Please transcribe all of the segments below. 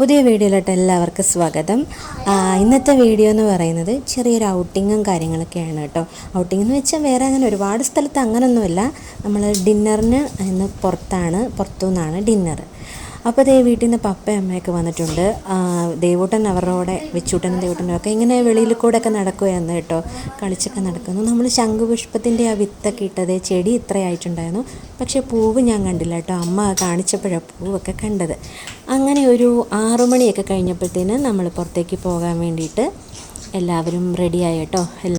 പുതിയ വീഡിയോയിലോട്ട് എല്ലാവർക്കും സ്വാഗതം. ഇന്നത്തെ വീഡിയോ എന്ന് പറയുന്നത് ചെറിയൊരു ഔട്ടിങ്ങും കാര്യങ്ങളൊക്കെയാണ് കേട്ടോ. ഔട്ടിംഗ് എന്ന് വെച്ചാൽ വേറെ അങ്ങനെ ഒരുപാട് സ്ഥലത്ത് അങ്ങനൊന്നുമില്ല. നമ്മൾ ഡിന്നറിന് ഇന്ന് പുറത്താണ് പുറത്തു നിന്നാണ് ഡിന്നർ അപ്പോൾ ദേ വീട്ടിൽ നിന്ന് പപ്പ അമ്മയൊക്കെ വന്നിട്ടുണ്ട്. ദേവൂട്ടൻ അവരുടെ വെച്ചൂട്ടനും ദേവൂട്ടനും ഒക്കെ ഇങ്ങനെ വെളിയിൽ കൂടെ ഒക്കെ നടക്കുകയായിരുന്നു കേട്ടോ. കളിച്ചൊക്കെ നടക്കുന്നു. നമ്മൾ ശംഖുപുഷ്പത്തിന്റെ ആ വിത്തൊക്കെ ഇട്ടത് ചെടി ഇത്രയായിട്ടുണ്ടായിരുന്നു. പക്ഷേ പൂവ് ഞാൻ കണ്ടില്ല കേട്ടോ. അമ്മ കാണിച്ചപ്പോഴാണ് പൂവൊക്കെ കണ്ടത്. അങ്ങനെ ഒരു ആറുമണിയൊക്കെ കഴിഞ്ഞപ്പോഴത്തേന് നമ്മൾ പുറത്തേക്ക് പോകാൻ വേണ്ടിയിട്ട് എല്ലാവരും റെഡിയായി കേട്ടോ. എല്ലാം.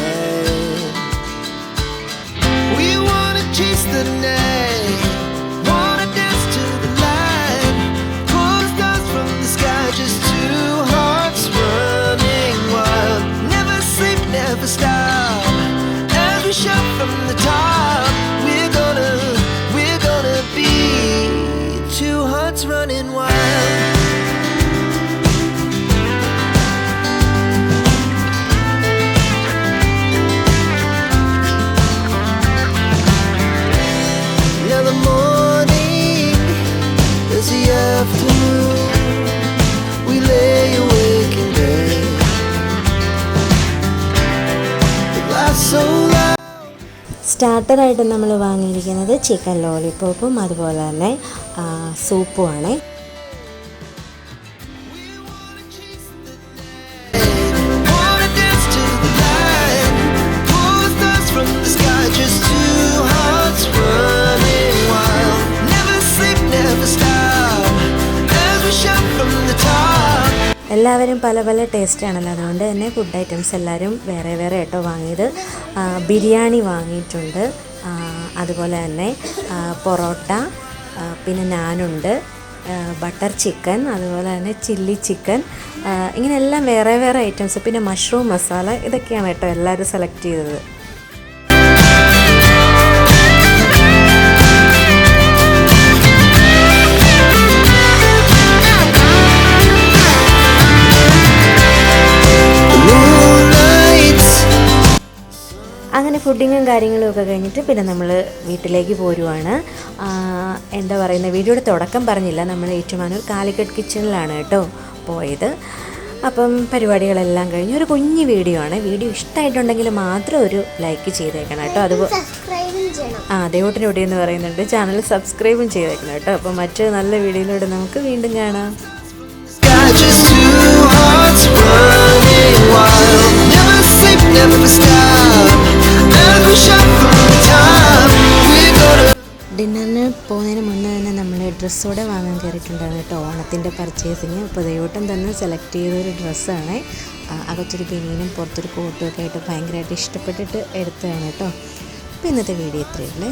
സ്റ്റാർട്ടറായിട്ട് നമ്മൾ വാങ്ങിയിരിക്കുന്നത് ചിക്കൻ ലോലിപ്പോപ്പും അതുപോലെ തന്നെ സൂപ്പുമാണ് എല്ലാവരും പല പല ടേസ്റ്റ് ആണല്ലോ. അതുകൊണ്ട് തന്നെ ഫുഡ് ഐറ്റംസ് എല്ലാവരും വേറെ വേറെ ഏട്ടോ വാങ്ങിയത്. ബിരിയാണി വാങ്ങിയിട്ടുണ്ട്. അതുപോലെ തന്നെ പൊറോട്ട പിന്നെ നാനുണ്ട്. ബട്ടർ ചിക്കൻ അതുപോലെ തന്നെ ചില്ലി ചിക്കൻ ഇങ്ങനെയെല്ലാം വേറെ വേറെ ഐറ്റംസ് പിന്നെ മഷ്റൂം മസാല ഇതൊക്കെയാണ് കേട്ടോ എല്ലാവരും സെലക്ട് ചെയ്തത്. ഫുഡിങ്ങും കാര്യങ്ങളും ഒക്കെ കഴിഞ്ഞിട്ട് പിന്നെ നമ്മൾ വീട്ടിലേക്ക് പോരുവാണ്. എന്താ പറയുന്നത് വീഡിയോയുടെ തുടക്കം പറഞ്ഞില്ല. നമ്മൾ ഏറ്റുമാനൂർ കാലിക്കറ്റ് കിച്ചണിലാണ് കേട്ടോ പോയത്. അപ്പം പരിപാടികളെല്ലാം കഴിഞ്ഞ് ഒരു കുഞ്ഞു വീഡിയോ ആണ്. വീഡിയോ ഇഷ്ടമായിട്ടുണ്ടെങ്കിൽ മാത്രം ഒരു ലൈക്ക് ചെയ്തേക്കണം കേട്ടോ. അതുപോലെ ആ ദേവോട്ടിനോടി എന്ന് പറയുന്നുണ്ട്. ചാനൽ സബ്സ്ക്രൈബും ചെയ്തേക്കണം കേട്ടോ. അപ്പോൾ മറ്റൊരു നല്ല വീഡിയോയിലൂടെ നമുക്ക് വീണ്ടും കാണാം. ഡിന്നറിന് പോകുന്നതിന് മുന്നേ തന്നെ നമ്മൾ ഡ്രസ്സോടെ വാങ്ങാൻ കയറിയിട്ടുണ്ടായിരുന്നു കേട്ടോ. ഓണത്തിന്റെ പർച്ചേസിങ് അപ്പോൾ ദൈവട്ടം തന്നെ സെലക്ട് ചെയ്തൊരു ഡ്രസ്സാണ് അകത്തൊരു ബനിയനും പുറത്തൊരു കോട്ടും ഒക്കെ ആയിട്ട് ഭയങ്കരമായിട്ട് ഇഷ്ടപ്പെട്ടിട്ട് എടുത്തതാണ് കേട്ടോ. അപ്പോൾ ഇന്നത്തെ വീഡിയോ ഇത്രയേ ഉള്ളേ.